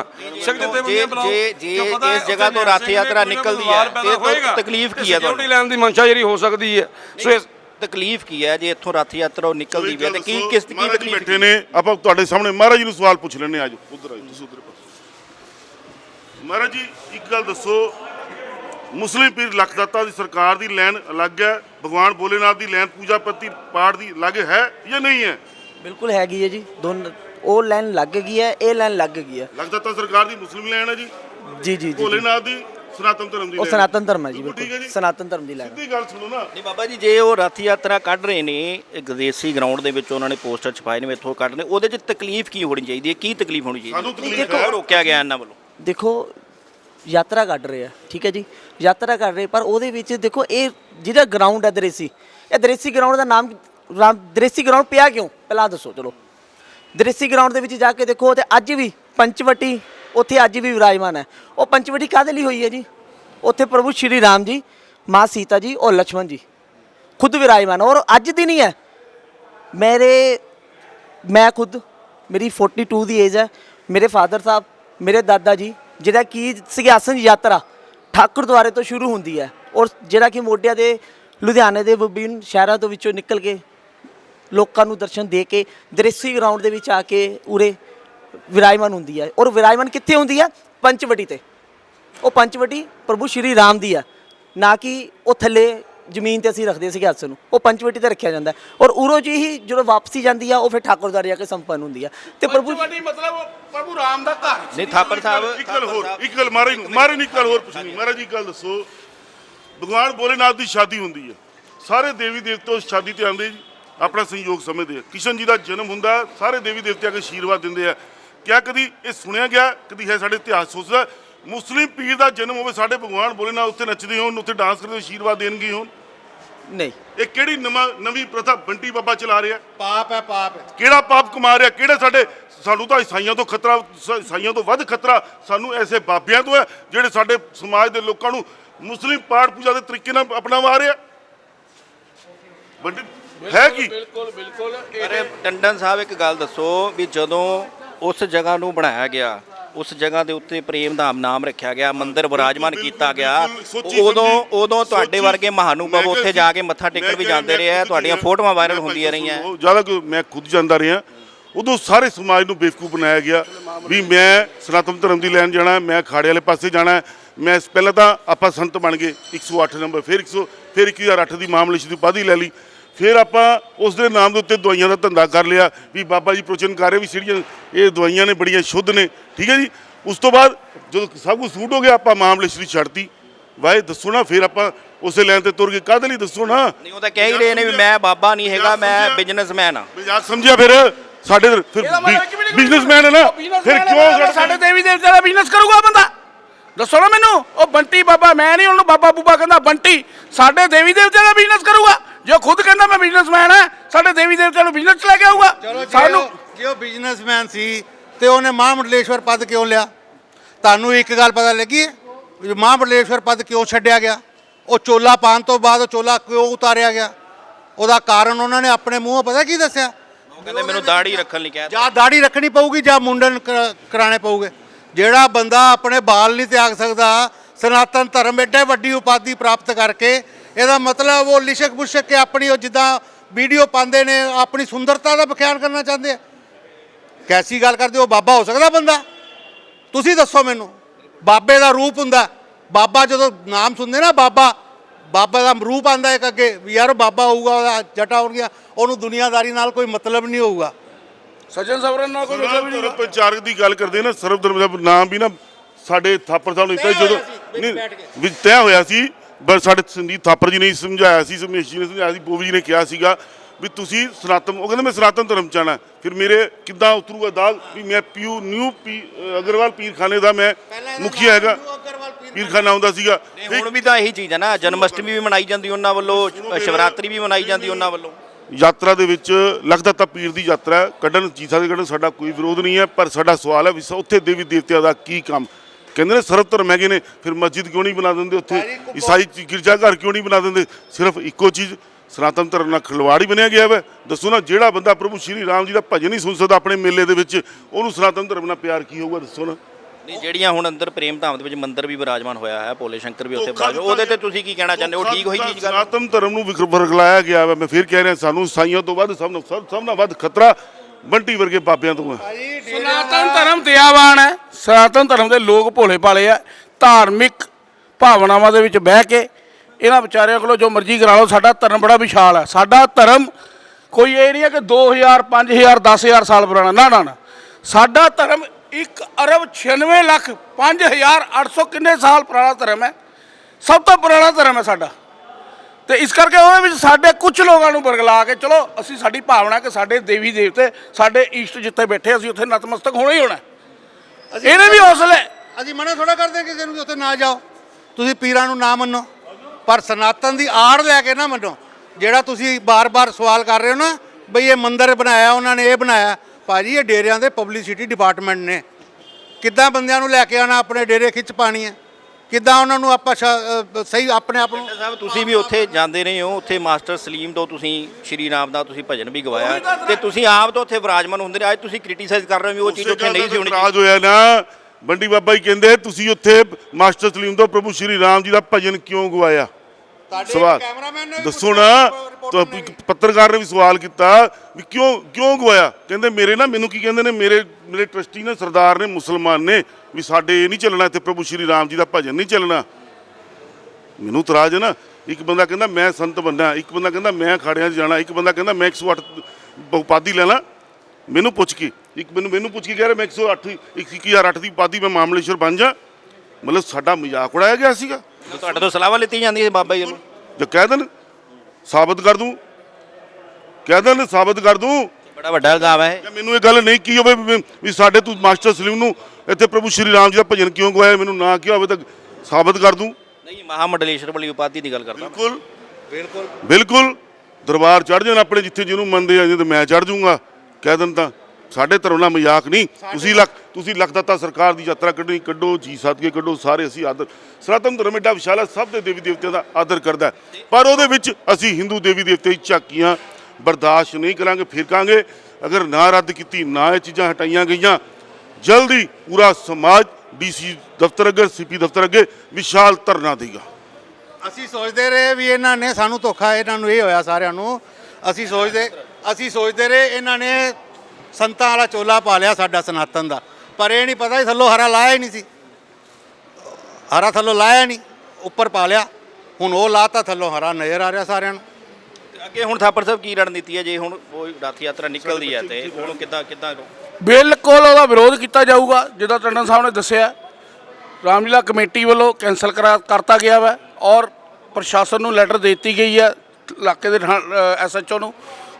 ਸਿੱਖ ਜਥੇਬੰਦੀਆਂ ਬੁਲਾਓ। ਜੇ ਜੇ ਇਸ ਜਗ੍ਹਾ ਤੋਂ ਰਥ ਯਾਤਰਾ ਨਿਕਲਦੀ ਹੈ। ਤਕਲੀਫ ਕੀ ਹੈ ਸਿਕਿਉਰਿਟੀ ਤੁਹਾਨੂੰ ਲੈਣ ਦੀ ਮਨਸ਼ਾ ਜਿਹੜੀ ਹੋ ਸਕਦੀ ਹੈ। ਸੋ ਇਸ ਤਕਲੀਫ ਕੀ ਹੈ ਜੇ ਇੱਥੋਂ ਰਥ ਯਾਤਰਾ ਨਿਕਲਦੀ ਹੈ? ਤੇ ਕੀ ਕਿਸ ਕੀ ਤਕਲੀਫ ਬੈਠੇ ਨੇ। ਆਪਾਂ ਤੁਹਾਡੇ ਸਾਹਮਣੇ ਮਹਾਰਾਜ ਜੀ ਨੂੰ ਸਵਾਲ ਪੁੱਛ ਲੈਣੇ ਆਜੋ ਉਧਰ ਆਜੋ ਤੁਸੀਂ ਉਧਰ ਪਾਸੇ ਮਹਾਰਾਜ ਜੀ ਇੱਕ ਗੱਲ ਦੱਸੋ। ਮੁਸਲਿਮ ਪੀਰ ਲਖਦਾਤਾ ਦੀ ਸਰਕਾਰ ਦੀ ਲਾਈਨ ਅਲੱਗ ਹੈ। ਭਗਵਾਨ ਭੋਲੇਨਾਥ ਦੀ ਲਾਈਨ ਪੂਜਾ ਪੱਤੀ ਪਾਠ ਦੀ ਅਲੱਗ ਹੈ ਜਾਂ ਨਹੀਂ ਹੈ? ਬਿਲਕੁਲ ਹੈਗੀ ਹੈ ਜੀ। ਦੋਨ ਉਹ ਲਾਈਨ ਲੱਗ ਗਈ ਹੈ ਇਹ ਲਾਈਨ ਲੱਗ ਗਈ ਹੈ। ਲਖਦਾਤਾ ਸਰਕਾਰ ਦੀ ਮੁਸਲਿਮ ਲਾਈਨ ਹੈ ਜੀ? ਜੀ ਜੀ ਜੀ। ਭੋਲੇਨਾਥ ਦੀ ਸਨਾਤਨ ਧਰਮ ਦੀ ਉਹ ਸਨਾਤਨ ਧਰਮ ਹੈ ਜੀ ਬਿਲਕੁਲ ਸਨਾਤਨ ਧਰਮ ਦੀ ਲਾਈਨ ਸਿੱਧੀ ਗੱਲ ਸੁਣੋ ਨਾ। ਨਹੀਂ ਬਾਬਾ ਜੀ ਜੇ ਉਹ ਰਥ ਯਾਤਰਾ ਕੱਢ ਰਹੇ ਨੇ ਇੱਕ ਦੇਸੀ ਗਰਾਊਂਡ ਦੇ ਵਿੱਚ ਉਹਨਾਂ ਨੇ ਪੋਸਟਰ ਛਪਾਏ ਨੇ ਇੱਥੋਂ ਕੱਢ ਰਹੇ ਉਹਦੇ 'ਚ ਤਕਲੀਫ ਕੀ ਹੋਣੀ ਚਾਹੀਦੀ ਹੈ? ਕੀ ਤਕਲੀਫ ਹੋਣੀ ਚਾਹੀਦੀ ਸਾਨੂੰ ਹੈ ਤਕਲੀਫ ਦੇਖੋ ਹੈ। ਰੋਕਿਆ ਗਿਆ ਇਹਨਾਂ ਵੱਲੋਂ। ਦੇਖੋ, ਯਾਤਰਾ ਕੱਢ ਰਹੇ ਆ, ਠੀਕ ਹੈ ਜੀ? ਯਾਤਰਾ ਕਰ ਰਹੇ, ਪਰ ਉਹਦੇ ਵਿੱਚ ਦੇਖੋ, ਇਹ ਜਿਹੜਾ ਗਰਾਊਂਡ ਹੈ ਦਰੇਸੀ, ਇਹ ਦਰੇਸੀ ਗਰਾਊਂਡ ਦਾ ਨਾਮ ਦਰੇਸੀ ਗਰਾਊਂਡ ਪਿਆ ਕਿਉਂ? ਪਹਿਲਾਂ ਦੱਸੋ, ਚਲੋ। ਦਰੇਸੀ ਗਰਾਊਂਡ ਦੇ ਵਿੱਚ ਜਾ ਕੇ ਦੇਖੋ, ਤੇ ਅੱਜ ਵੀ ਪੰਚਵਟੀ, ਉੱਥੇ ਅੱਜ ਵੀ ਵਿਰਾਜਮਾਨ ਹੈ। ਉਹ ਪੰਚਵਟੀ ਕਾਦੇ ਲਈ ਹੋਈ ਹੈ ਜੀ? ਉੱਥੇ ਪ੍ਰਭੂ ਸ਼੍ਰੀ ਰਾਮ ਜੀ, ਮਾਂ ਸੀਤਾ ਜੀ ਔਰ ਲక్ష్మణ ਜੀ, ਖੁਦ ਵਿਰਾਜਮਾਨ ਔਰ ਅੱਜ ਦੀ ਨਹੀਂ ਹੈ। ਮੇਰੇ ਮੈਂ ਖੁਦ, ਮੇਰੀ 42 ਦੀ ਏਜ ਹੈ, ਮੇਰੇ ਫਾਦਰ ਸਾਹਿਬ ਮੇਰੇ ਦਾਦਾ ਜੀ, ਜਿਹੜਾ ਕਿ ਸਿਆਸਨ ਯਾਤਰਾ ਠਾਕੁਰ ਦੁਆਰੇ ਤੋਂ ਸ਼ੁਰੂ ਹੁੰਦੀ ਹੈ ਔਰ ਜਿਹੜਾ ਕਿ ਮੋਢਿਆਂ ਦੇ ਲੁਧਿਆਣੇ ਦੇ ਵਿਭਿੰਨ ਸ਼ਹਿਰਾਂ ਤੋਂ ਵਿੱਚੋਂ ਨਿਕਲ ਕੇ ਲੋਕਾਂ ਨੂੰ ਦਰਸ਼ਨ ਦੇ ਕੇ ਦ੍ਰਿਸ਼ੀ ਗਰਾਊਂਡ ਦੇ ਵਿੱਚ ਆ ਕੇ ਉਰੇ ਵਿਰਾਜਮਾਨ ਹੁੰਦੀ ਹੈ। ਔਰ ਵਿਰਾਜਮਾਨ ਕਿੱਥੇ ਹੁੰਦੀ ਹੈ? ਪੰਚਵਟੀ ਤੇ। ਉਹ ਪੰਚਵਟੀ ਪ੍ਰਭੂ ਸ਼੍ਰੀ ਰਾਮ ਦੀ ਹੈ। ਨਾ ਕਿ ਉਹ ਥੱਲੇ ਜ਼ਮੀਨ ਤੇ ਅਸੀਂ ਰੱਖਦੇ ਸੀਗੇ ਹੱਥ ਨੂੰ ਉਹ ਪੰਚਵਟੀ ਤੇ ਰੱਖਿਆ ਜਾਂਦਾ। ਔਰ ਉਰੋ ਜੀ ਹੀ ਜਦੋਂ ਵਾਪਸੀ ਜਾਂਦੀ ਆ ਉਹ ਫਿਰ ਠਾਕੁਰਦਾਰ ਜਾ ਕੇ ਸੰਪੰਨ ਹੁੰਦੀ ਆ। ਤੇ ਪ੍ਰਭੂ ਪੰਚਵਟੀ ਮਤਲਬ ਪ੍ਰਭੂ ਰਾਮ ਦਾ ਘਰ ਨਹੀਂ ਥਾਪਰ ਸਾਹਿਬ ਇੱਕ ਗੱਲ ਹੋਰ ਇੱਕ ਗੱਲ ਮਹਾਰਾਜ ਨੂੰ ਮਹਾਰਾਜ ਨੂੰ ਇੱਕ ਗੱਲ ਹੋਰ ਪੁੱਛਣੀ। ਮਹਾਰਾਜ ਜੀ ਇੱਕ ਗੱਲ ਦੱਸੋ। ਭਗਵਾਨ ਭੋਲੇਨਾਥ ਦੀ ਸ਼ਾਦੀ ਹੁੰਦੀ ਹੈ ਸਾਰੇ ਦੇਵੀ ਦੇਵਤੇ ਉਸ ਸ਼ਾਦੀ ਤੇ ਆਉਂਦੇ ਜੀ। ਆਪਣਾ ਸੰਯੋਗ ਸਮਝਦੇ ਆ। ਕਿਸ਼ਨ ਜੀ ਦਾ ਜਨਮ ਹੁੰਦਾ ਸਾਰੇ ਦੇਵੀ ਦੇਵਤੇ ਆ ਕੇ ਆਸ਼ੀਰਵਾਦ ਦਿੰਦੇ ਆ। ਕਿਆ ਕਦੀ ਇਹ ਸੁਣਿਆ ਗਿਆ? ਕਦੀ ਹੈ ਸਾਡੇ ਇਤਿਹਾਸ ਸੋਚਦਾ? ਮੁਸਲਿਮ ਪੀਰ ਦਾ ਜਨਮ ਹੋਵੇ ਸਾਡੇ ਭਗਵਾਨ ਭੋਲੇਨਾਥ ਉੱਥੇ ਨੱਚਦੇ ਹੋਣ ਉੱਥੇ ਡਾਂਸ ਕਰਦੇ ਆਸ਼ੀਰਵਾਦ ਦੇਣਗੇ ਹੋਣ। ਨਹੀਂ। ਇਹ ਕਿਹੜੀ ਨਵਾਂ ਨਵੀਂ ਪ੍ਰਥਾ ਬੰਟੀ ਬਾਬਾ ਚਲਾ ਰਿਹਾ? ਪਾਪ ਹੈ ਪਾਪ ਹੈ। ਕਿਹੜਾ ਪਾਪ ਕਮਾ ਰਿਹਾ? ਕਿਹੜੇ ਸਾਡੇ ਸਾਨੂੰ ਤਾਂ ਈਸਾਈਆਂ ਤੋਂ ਖਤਰਾ ਸ- ਈਸਾਈਆਂ ਤੋਂ ਵੱਧ ਖਤਰਾ ਸਾਨੂੰ ਐਸੇ ਬਾਬਿਆਂ ਤੋਂ ਹੈ ਜਿਹੜੇ ਸਾਡੇ ਸਮਾਜ ਦੇ ਲੋਕਾਂ ਨੂੰ ਮੁਸਲਿਮ ਪਾਠ ਪੂਜਾ ਦੇ ਤਰੀਕੇ ਨਾਲ ਅਪਣਾਵਾ ਰਿਹਾ? ਬੰਟੀ ਹੈ ਕੀ? ਬਿਲਕੁਲ ਬਿਲਕੁਲ। ਪਰ ਟੰਡਨ ਸਾਹਿਬ ਇੱਕ ਗੱਲ ਦੱਸੋ ਵੀ ਜਦੋਂ ਉਸ ਜਗ੍ਹਾ ਨੂੰ ਬਣਾਇਆ ਗਿਆ ਉਸ ਜਗ੍ਹਾ ਦੇ ਉੱਤੇ ਪ੍ਰੇਮ ਧਾਮ ਨਾਮ ਰੱਖਿਆ ਗਿਆ ਮੰਦਿਰ ਵਿਰਾਜਮਾਨ ਕੀਤਾ ਗਿਆ। ਉਦੋਂ ਉਦੋਂ ਤੁਹਾਡੇ। ਵਰਗੇ ਮਹਾਨੂਭਾਵ ਉੱਥੇ ਜਾ ਕੇ ਮੱਥਾ ਟੇਕਣ ਵੀ ਜਾਂਦੇ ਰਹੇ ਆ ਤੁਹਾਡੀਆਂ ਫੋਟੋਆਂ ਵਾਇਰਲ ਹੁੰਦੀਆਂ ਰਹੀਆਂ। ਜ਼ਿਆਦਾ ਕਿ ਮੈਂ ਖੁਦ ਜਾਂਦਾ ਰਿਹਾ। ਉਦੋਂ ਸਾਰੇ ਸਮਾਜ ਨੂੰ ਬੇਵਕੂਫ ਬਣਾਇਆ ਗਿਆ ਵੀ ਮੈਂ ਸਨਾਤਨ ਧਰਮ ਦੀ ਲੈਣ ਜਾਣਾ ਮੈਂ ਖਾੜੇ ਵਾਲੇ ਪਾਸੇ ਜਾਣਾ ਮੈਂ ਪਹਿਲਾਂ ਤਾਂ ਆਪਾਂ ਸੰਤ ਬਣ ਗਏ 108 ਨੰਬਰ ਫਿਰ 100 ਫਿਰ 1008 ਦੀ ਮਾਮਲਿਸ਼ ਦੀ ਉਪਾਧੀ ਲੈ ਲਈ। ਫਿਰ ਆਪਾਂ ਉਸ ਦੇ ਨਾਮ ਦੇ ਉੱਤੇ ਦਵਾਈਆਂ ਦਾ ਧੰਦਾ ਕਰ ਲਿਆ ਵੀ ਬਾਬਾ ਜੀ ਪ੍ਰੋਚਨ ਕਰ ਰਹੇ ਵੀ ਜਿਹੜੀਆਂ ਇਹ ਦਵਾਈਆਂ ਨੇ ਬੜੀਆਂ ਸ਼ੁੱਧ ਨੇ ਠੀਕ ਹੈ ਜੀ? ਉਸ ਤੋਂ ਬਾਅਦ ਜਦੋਂ ਸਭ ਕੁਝ ਸੂਟ ਹੋ ਗਿਆ ਆਪਾਂ ਮਾਮਲਿਸ਼ ਦੀ ਛੱਡਤੀ। ਵਾਏ ਦੱਸੋ ਨਾ ਫਿਰ ਆਪਾਂ ਉਸੇ ਲਾਈਨ ਤੇ ਤੁਰ ਕੇ ਕਾਹਦੇ ਲਈ ਦੱਸੋ ਨਾ? ਨਹੀਂ ਉਹ ਤਾਂ ਕਹਿ ਹੀ ਰਹੇ ਨੇ ਵੀ ਮੈਂ ਬਾਬਾ ਨਹੀਂ ਹੈਗਾ ਮੈਂ ਬਿਜ਼ਨਸਮੈਨ ਆ ਮਜ਼ਾਕ ਸਮਝਿਆ ਫਿਰ? ਸਾਡੇ ਫਿਰ ਬਿਜ਼ਨਸਮੈਨ ਹੈ ਨਾ? ਫਿਰ ਕਿਉਂ ਸਾਡੇ ਦੇਵੀ ਦੇਵਤਿਆਂ ਦਾ ਬਿਜ਼ਨਸ ਕਰੂਗਾ ਬੰਦਾ? ਦੱਸੋ ਨਾ ਮੈਨੂੰ ਉਹ ਬੰਟੀ ਬਾਬਾ ਮੈਂ ਨਹੀਂ ਉਹਨੂੰ ਬਾਬਾ ਬੂਬਾ ਕਹਿੰਦਾ ਬੰਟੀ ਸਾਡੇ ਦੇਵੀ ਦੇਵਤਿਆਂ ਦਾ ਬਿਜ਼ਨਸ ਕਰੂਗਾ। ਜੋ ਖੁਦ ਕਹਿੰਦਾ ਮੈਂ ਬਿਜ਼ਨਸਮੈਨ ਹੈ ਸਾਡੇ ਦੇਵੀ ਦੇਵਤਿਆਂ ਨੂੰ ਬਿਜ਼ਨਸ ਚ ਲੈ ਕੇ ਆਊਗਾ। ਸਾਨੂੰ ਜੇ ਉਹ ਬਿਜ਼ਨਸਮੈਨ ਸੀ ਤੇ ਉਹਨੇ ਮਹਾਮੰਡਲੇਸ਼ਵਰ ਪਦ ਕਿਉਂ ਲਿਆ? ਤੁਹਾਨੂੰ ਇੱਕ ਗੱਲ ਪਤਾ ਲੱਗੀ ਮਹਾਮੰਡਲੇਸ਼ਵਰ ਪਦ ਕਿਉਂ ਛੱਡਿਆ ਗਿਆ? ਉਹ ਚੋਲਾ ਪਾਣ ਤੋਂ ਬਾਅਦ ਉਹ ਚੋਲਾ ਕਿਉਂ ਉਤਾਰਿਆ ਗਿਆ? ਉਹਦਾ ਕਾਰਨ ਉਹਨਾਂ ਨੇ ਆਪਣੇ ਮੂੰਹੋਂ ਪਤਾ ਕੀ ਦੱਸਿਆ? ਉਹ ਕਹਿੰਦੇ ਮੈਨੂੰ ਦਾੜੀ ਰੱਖਣ ਲਈ ਕਹਿ ਜਾਂ ਦਾੜੀ ਰੱਖਣੀ ਪਊਗੀ ਜਾਂ ਮੁੰਡਨ ਕਰਾ- ਕਰਾਣੇ ਪਊਗੇ। ਜਿਹੜਾ ਬੰਦਾ ਆਪਣੇ ਬਾਲ ਨਹੀਂ ਤਿਆਗ ਸਕਦਾ ਸਨਾਤਨ ਧਰਮ ਏਡੇ ਵੱਡੀ ਉਪਾਧੀ ਪ੍ਰਾਪਤ ਕਰਕੇ ਇਹਦਾ ਮਤਲਬ ਉਹ ਲਿਸ਼ਕ ਮੁਸ਼ਕ ਕੇ ਆਪਣੀ ਉਹ ਜਿੱਦਾਂ ਵੀਡੀਓ ਪਾਉਂਦੇ ਨੇ ਆਪਣੀ ਸੁੰਦਰਤਾ ਦਾ ਵਿਖਿਆਨ ਕਰਨਾ ਚਾਹੁੰਦੇ ਆ। ਕੈਸੀ ਗੱਲ ਕਰਦੇ ਹੋ? ਬਾਬਾ ਹੋ ਸਕਦਾ ਬੰਦਾ। ਤੁਸੀਂ ਦੱਸੋ ਮੈਨੂੰ। ਬਾਬੇ ਦਾ ਰੂਪ ਹੁੰਦਾ। ਬਾਬਾ ਜਦੋਂ ਨਾਮ ਸੁਣਦੇ ਨਾ ਬਾਬਾ ਬਾਬਾ ਦਾ ਰੂਪ ਆਂਦਾ ਇੱਕ ਅੱਗੇ ਵੀ ਯਾਰ ਉਹ ਬਾਬਾ ਹੋਊਗਾ ਉਹਦਾ ਜਟਾ ਹੋਣਗੀਆਂ ਉਹਨੂੰ ਦੁਨੀਆਦਾਰੀ ਨਾਲ ਕੋਈ ਮਤਲਬ ਨਹੀਂ ਹੋਊਗਾ। ਸੱਜਣ ਸਵਰਨ ਨਾਲ ਕੋਈ ਮਤਲਬ ਨਹੀਂ ਪ੍ਰਚਾਰਕ ਦੀ ਗੱਲ ਕਰਦੇ ਨਾ ਸਰਬ ਧਰਮ ਦਾ ਨਾਮ ਵੀ ਨਾ ਸਾਡੇ ਥਾਪਰ ਸਾਹਿਬ ਨੇ ਦਿੱਤਾ ਜਦੋਂ ਨਹੀਂ। ਵਿੱਚ ਤੈਅ ਹੋਇਆ ਸੀ ਬਸ ਸਾਡੇ ਸੰਦੀਪ ਥਾਪਰ ਜੀ ਨੇ ਸਮਝਾਇਆ ਸੀ ਸਮੇਸ਼ ਜੀ ਨੇ ਸਮਝਾਇਆ ਸੀ ਬੋਬੀ ਜੀ ਨੇ ਕਿਹਾ ਸੀਗਾ ਵੀ ਤੁਸੀਂ ਸਨਾਤਨ ਉਹ ਕਹਿੰਦੇ ਮੈਂ ਸਨਾਤਨ ਧਰਮ ਚਾਹਣਾ ਫਿਰ ਮੇਰੇ ਕਿੱਦਾਂ ਉਤਰੂਗਾ ਦਾਗ ਵੀ ਮੈਂ ਪਿਊ ਨਿਊ ਪੀ ਅਗਰਵਾਲ ਪੀਰਖਾਨੇ ਦਾ ਮੈਂ ਮੁਖੀਆ ਹੈਗਾ। ਪੀਰਖਾਨਾ। ਹੁੰਦਾ ਸੀਗਾ। ਹੁਣ ਵੀ ਤਾਂ ਇਹੀ ਚੀਜ਼ ਹੈ ਨਾ ਜਨਮ ਅਸ਼ਟਮੀ ਵੀ ਮਨਾਈ ਜਾਂਦੀ ਉਹਨਾਂ ਵੱਲੋਂ ਸ਼ਿਵਰਾਤਰੀ ਵੀ ਮਨਾਈ ਜਾਂਦੀ ਉਹਨਾਂ ਵੱਲੋਂ। ਯਾਤਰਾ ਦੇ ਵਿੱਚ ਲੱਗਦਾ ਤਾਂ ਪੀਰ ਦੀ ਯਾਤਰਾ ਹੈ, ਕੱਢਣ ਜੀਸਾ ਦੇ ਕੱਢਣ ਸਾਡਾ ਕੋਈ ਵਿਰੋਧ ਨਹੀਂ ਹੈ ਪਰ ਸਾਡਾ ਸਵਾਲ ਹੈ ਵੀ ਉੱਥੇ ਦੇਵੀ ਦੇਵਤਿਆਂ ਦਾ ਕੀ ਕੰਮ? ਕਹਿੰਦੇ ਨੇ ਸਰਬ ਧਰਮ ਹੈਗੇ ਨੇ ਫਿਰ ਮਸਜਿਦ ਕਿਉਂ ਨਹੀਂ ਬਣਾ ਦਿੰਦੇ ਉੱਥੇ? ਈਸਾਈ ਗਿਰਜਾ ਘਰ ਕਿਉਂ ਨਹੀਂ ਬਣਾ ਦਿੰਦੇ? ਸਿਰਫ ਇੱਕੋ ਚੀਜ਼ ਸਨਾਤਨ ਧਰਮ ਨਾਲ ਖਿਲਵਾੜ ਹੀ ਬਣਿਆ ਗਿਆ ਵਾ। ਦੱਸੋ ਨਾ ਜਿਹੜਾ ਬੰਦਾ ਪ੍ਰਭੂ ਸ਼੍ਰੀ ਰਾਮ ਜੀ ਦਾ ਭਜਨ ਨਹੀਂ ਸੁਣ ਸਕਦਾ ਆਪਣੇ ਮੇਲੇ ਦੇ ਵਿੱਚ ਉਹਨੂੰ ਸਨਾਤਨ ਧਰਮ ਨਾਲ ਪਿਆਰ ਕੀ ਹੋਊਗਾ ਦੱਸੋ ਨਾ? ਨਹੀਂ ਜਿਹੜੀਆਂ ਹੁਣ ਅੰਦਰ ਪ੍ਰੇਮ ਧਾਮ ਦੇ ਵਿੱਚ ਮੰਦਿਰ ਵੀ ਵਿਰਾਜਮਾਨ ਹੋਇਆ ਹੈ ਭੋਲੇ ਸ਼ੰਕਰ ਵੀ ਉੱਥੇ ਵਿਰਾਜਮਾਨ ਉਹਦੇ ਤੇ ਤੁਸੀਂ ਕੀ ਕਹਿਣਾ ਚਾਹੁੰਦੇ ਹੋ? ਠੀਕ ਹੋਈ ਚੀਜ਼ ਗੱਲ? ਸਨਾਤਨ ਧਰਮ ਨੂੰ ਵਿਖਰ ਵਰਗਲਾਇਆ ਗਿਆ ਵਾ। ਮੈਂ ਫਿਰ ਕਹਿ ਰਿਹਾ ਸਾਨੂੰ ਸਾਈਆਂ ਤੋਂ ਵੱਧ ਸਭ ਨੂੰ ਸਭ ਸਭ ਨਾਲ ਵੱਧ ਖਤਰਾ ਬੰਟੀ ਵਰਗੇ ਬਾਬਿਆਂ ਤੋਂ ਹੈ ਸਨਾਤਨ ਧਰਮ ਦਇਆਵਾਨ ਹੈ। ਸਨਾਤਨ ਧਰਮ ਦੇ ਲੋਕ ਭੋਲੇ ਭਾਲੇ ਆ। ਧਾਰਮਿਕ ਭਾਵਨਾਵਾਂ ਦੇ ਵਿੱਚ ਬਹਿ ਕੇ ਇਹਨਾਂ ਵਿਚਾਰਿਆਂ ਕੋਲੋਂ ਜੋ ਮਰਜ਼ੀ ਕਰਾ ਲਓ ਸਾਡਾ ਧਰਮ ਬੜਾ ਵਿਸ਼ਾਲ ਹੈ। ਸਾਡਾ ਧਰਮ ਕੋਈ ਇਹ ਨਹੀਂ ਹੈ ਕਿ 2000 5000 10000 ਸਾਲ ਪੁਰਾਣਾ। ਨਾ ਨਾ ਨਾ। ਸਾਡਾ ਧਰਮ 1 ਅਰਬ 96 ਲੱਖ 5800 ਕਿੰਨੇ ਸਾਲ ਪੁਰਾਣਾ ਧਰਮ ਹੈ? ਸਭ ਤੋਂ ਪੁਰਾਣਾ ਧਰਮ ਹੈ ਸਾਡਾ। ਤੇ ਇਸ ਕਰਕੇ ਉਹਦੇ ਵਿੱਚ ਸਾਡੇ ਕੁਝ ਲੋਕਾਂ ਨੂੰ ਬਰਗਲਾ ਕੇ ਚਲੋ ਅਸੀਂ ਸਾਡੀ ਭਾਵਨਾ ਕਿ ਸਾਡੇ ਦੇਵੀ ਦੇਵਤੇ ਸਾਡੇ ਈਸ਼ਟ ਜਿੱਥੇ ਬੈਠੇ ਅਸੀਂ ਉੱਥੇ ਨਤਮਸਤਕ ਹੋਣਾ ਹੀ ਹੋਣਾ। ਇਹਨੇ ਵੀ ਹੌਸਲੇ ਅਸੀਂ ਮਨਾ ਥੋੜਾ ਕਰਦੇ ਕਿਸੇ ਨੂੰ ਕਿ ਉੱਥੇ ਨਾ ਜਾਓ। ਤੁਸੀਂ ਪੀਰਾਂ ਨੂੰ ਨਾ ਮੰਨੋ ਪਰ ਸਨਾਤਨ ਦੀ ਆੜ ਲੈ ਕੇ ਨਾ ਮੰਨੋ। ਜਿਹੜਾ ਤੁਸੀਂ ਬਾਰ-ਬਾਰ ਸਵਾਲ ਕਰ ਰਹੇ ਹੋ ਨਾ ਬਈ ਇਹ ਮੰਦਿਰ ਬਣਾਇਆ ਉਹਨਾਂ ਨੇ ਇਹ ਬਣਾਇਆ ਭਾਜੀ ਇਹ ਡੇਰਿਆਂ ਦੇ ਪਬਲਿਸਿਟੀ ਡਿਪਾਰਟਮੈਂਟ ਨੇ। ਕਿੱਦਾਂ ਬੰਦਿਆਂ ਨੂੰ ਲੈ ਕੇ ਆਣਾ ਆਪਣੇ ਡੇਰੇ ਖਿੱਚ ਪਾਣੀ ਹੈ? ਕਿੱਦਾਂ ਉਹਨਾਂ ਨੂੰ ਆਪਾਂ ਸਹੀ ਆਪਣੇ ਆਪ ਨੂੰ ਸਾਹਿਬ ਤੁਸੀਂ ਵੀ ਉੱਥੇ ਜਾਂਦੇ ਰਹੇ ਹੋ ਉੱਥੇ ਮਾਸਟਰ ਸਲੀਮ ਤੋਂ ਤੁਸੀਂ ਸ਼੍ਰੀ ਰਾਮ ਦਾ ਤੁਸੀਂ ਭਜਨ ਵੀ ਗਵਾਇਆ। ਤੇ ਤੁਸੀਂ ਆਪ ਤਾਂ ਉੱਥੇ ਵਿਰਾਜਮਾਨ ਹੁੰਦੇ ਰਹੇ ਅੱਜ ਤੁਸੀਂ ਕ੍ਰਿਟੀਸਾਈਜ਼ ਕਰ ਰਹੇ ਹੋ ਵੀ ਉਹ ਚੀਜ਼ ਉੱਥੇ ਨਹੀਂ ਸੀ ਹੋਣੀ ਚਾਹੀਦੀ। ਹੋਇਆ ਨਾ ਬੰਡੀ ਬਾਬਾ ਹੀ ਕਹਿੰਦੇ ਤੁਸੀਂ ਉੱਥੇ ਮਾਸਟਰ ਸਲੀਮ ਤੋਂ ਪ੍ਰਭੂ ਸ਼੍ਰੀ ਰਾਮ ਜੀ ਦਾ ਭਜਨ ਕਿਉਂ ਗਵਾਇਆ? ਸਵਾਲ। ਕੈਮਰਾਮੈਨ ਨੇ ਵੀ ਦੱਸੋ ਨਾ ਪੱਤਰਕਾਰ ਨੇ ਵੀ ਸਵਾਲ ਕੀਤਾ ਵੀ ਕਿਉਂ ਕਿਉਂ ਗਵਾਇਆ? ਕਹਿੰਦੇ ਮੇਰੇ ਨਾ ਮੈਨੂੰ ਕੀ ਕਹਿੰਦੇ ਨੇ ਮੇਰੇ ਮੇਰੇ ਟਰਸਟੀ ਨੇ ਸਰਦਾਰ ਨੇ ਮੁਸਲਮਾਨ ਨੇ ਵੀ ਸਾਡੇ ਇਹ ਨਹੀਂ ਚੱਲਣਾ ਇੱਥੇ ਪ੍ਰਭੂ ਸ਼੍ਰੀ ਰਾਮ ਜੀ ਦਾ ਭਜਨ ਨਹੀਂ ਚੱਲਣਾ। ਮੈਨੂੰ ਇਤਰਾਜ਼ ਹੈ ਨਾ ਇੱਕ ਬੰਦਾ ਕਹਿੰਦਾ ਮੈਂ ਸੰਤ ਬੰਦਾ ਇੱਕ ਬੰਦਾ ਕਹਿੰਦਾ ਮੈਂ ਖਾੜਿਆਂ 'ਚ ਜਾਣਾ ਇੱਕ ਬੰਦਾ ਕਹਿੰਦਾ ਮੈਂ 108 ਪ- ਉਪਾਧੀ ਲੈਣਾ ਮੈਨੂੰ ਪੁੱਛ ਕੇ ਇੱਕ ਮੈਨੂੰ ਮੈਨੂੰ ਪੁੱਛ ਕੇ ਕਹਿ ਰਿਹਾ ਮੈਂ 108 1008 ਦੀ ਉਪਾਧੀ ਮੈਂ ਮਾਮਲੇਸ਼ਵਰ ਬਣ ਜਾ। ਮਤਲਬ ਸਾਡਾ ਮਜ਼ਾਕ ਉਡਾਇਆ ਗਿਆ ਸੀਗਾ। ਤੁਹਾਡੇ ਤੋਂ ਸਲਾਹਾਂ ਲਿੱਤੀ ਜਾਂਦੀ ਹੈ ਬਾਬਾ ਜੀ ਨੂੰ? ਜੇ ਕਹਿ ਦੇਣ ਸਾਬਤ ਕਰ ਦੂੰ। ਕਹਿ ਦੇਣ ਸਾਬਤ ਕਰ ਦੂੰ। ਬੜਾ ਵੱਡਾ ਇਲਜ਼ਾਮ ਹੈ ਮੈਨੂੰ ਇਹ ਗੱਲ ਨਹੀਂ ਕੀ ਹੋਵੇ ਵੀ ਸਾਡੇ ਤੂੰ ਮਾਸਟਰ ਸਲੀਮ ਨੂੰ ਇੱਥੇ ਪ੍ਰਭੂ ਸ਼੍ਰੀ ਰਾਮ ਜੀ ਦਾ ਭਜਨ ਕਿਉਂ ਗਵਾਇਆ? ਮੈਨੂੰ ਨਾ ਕਿਹਾ ਹੋਵੇ ਤਾਂ ਸਾਬਤ ਕਰ ਦੂੰ। ਨਹੀਂ ਮਹਾਮੰਡਲੇਸ਼ਵਰ ਵਾਲੀ ਉਪਾਧੀ ਦੀ ਗੱਲ ਕਰਦਾ ਬਿਲਕੁਲ। ਬਿਲਕੁਲ। ਬਿਲਕੁਲ। ਦਰਬਾਰ ਚੜ ਜਾਣ ਆਪਣੇ ਜਿੱਥੇ ਜਿਹਨੂੰ ਮੰਨਦੇ ਆ ਜੇ ਤੇ ਮੈਂ ਚੜ ਜਾਊਂਗਾ। ਕਹਿ ਦੇਣ ਤਾਂ ਸਾਡੇ ਧਰਮ ਨਾਲ ਮਜ਼ਾਕ ਨਹੀਂ। ਤੁਸੀਂ ਲੱਖ ਤੁਸੀਂ ਲਖਦਾਤਾ ਸਰਕਾਰ ਦੀ ਯਾਤਰਾ ਕੱਢਣੀ ਕੱਢੋ ਜੀ ਸਦਕੇ ਕੱਢੋ ਸਾਰੇ ਅਸੀਂ ਆਦਰ। ਸਨਾਤਨ ਧਰਮ ਏਡਾ ਵਿਸ਼ਾਲ ਹੈ ਸਭ ਦੇ ਦੇਵੀ ਦੇਵਤਿਆਂ ਦਾ ਆਦਰ ਕਰਦਾ ਹੈ। ਪਰ ਉਹਦੇ ਵਿੱਚ ਅਸੀਂ ਹਿੰਦੂ ਦੇਵੀ ਦੇਵਤੇ ਦੀ ਝਾਕੀਆਂ ਬਰਦਾਸ਼ਤ ਨਹੀਂ ਕਰਾਂਗੇ ਫਿਰ ਕਹਾਂਗੇ ਅਗਰ ਨਾ ਰੱਦ ਕੀਤੀ ਨਾ ਇਹ ਚੀਜ਼ਾਂ ਹਟਾਈਆਂ ਗਈਆਂ ਜਲਦੀ ਪੂਰਾ ਸਮਾਜ ਡੀਸੀ ਦਫ਼ਤਰ ਅੱਗੇ ਸੀਪੀ ਦਫ਼ਤਰ ਅੱਗੇ ਵਿਸ਼ਾਲ ਧਰਨਾ ਦੇਗਾ। ਅਸੀਂ ਸੋਚਦੇ ਰਹੇ ਵੀ ਇਹਨਾਂ ਨੇ ਸਾਨੂੰ ਧੋਖਾ ਇਹਨਾਂ ਨੂੰ ਇਹ ਹੋਇਆ ਸਾਰਿਆਂ ਨੂੰ। ਅਸੀਂ ਸੋਚਦੇ ਅਸੀਂ ਸੋਚਦੇ ਰਹੇ ਇਹਨਾਂ ਨੇ ਸੰਤਾਂ ਵਾਲਾ ਚੋਲਾ ਪਾ ਲਿਆ ਸਾਡਾ ਸਨਾਤਨ ਦਾ। ਪਰ ਇਹ ਨਹੀਂ ਪਤਾ ਸੀ ਥੱਲੋਂ ਹਰਾ ਲਾਇਆ ਹੀ ਨਹੀਂ ਸੀ। ਹਰਾ ਥੱਲੋਂ ਲਾਇਆ ਨਹੀਂ ਉੱਪਰ ਪਾ ਲਿਆ। ਹੁਣ ਉਹ ਲਾਤਾ ਥੱਲੋਂ ਹਰਾ ਨਜ਼ਰ ਆ ਰਿਹਾ ਸਾਰਿਆਂ ਨੂੰ। ਅੱਗੇ ਹੁਣ ਥਾਪਰ ਸਾਹਿਬ ਕੀ ਰਣਨੀਤੀ ਹੈ? ਜੇ ਹੁਣ ਉਹ ਰਥ ਯਾਤਰਾ ਨਿਕਲਦੀ ਹੈ ਤੇ ਉਹਨੂੰ ਕਿੱਦਾਂ ਕਿੱਦਾਂ ਬਿਲਕੁਲ ਉਹਦਾ ਵਿਰੋਧ ਕੀਤਾ ਜਾਊਗਾ, ਜਿੱਦਾਂ ਟੰਡਨ ਸਾਹਿਬ ਨੇ ਦੱਸਿਆ। ਰਾਮਲੀਲਾ ਕਮੇਟੀ ਵੱਲੋਂ ਕੈਂਸਲ ਕਰਾ, ਕਰਤਾ ਗਿਆ ਵਾ ਔਰ ਪ੍ਰਸ਼ਾਸਨ ਨੂੰ ਲੈਟਰ ਦੇ ਦਿੱਤੀ ਗਈ ਹੈ ਇਲਾਕੇ ਦੇ ਐਸਐਚਓ ਨੂੰ।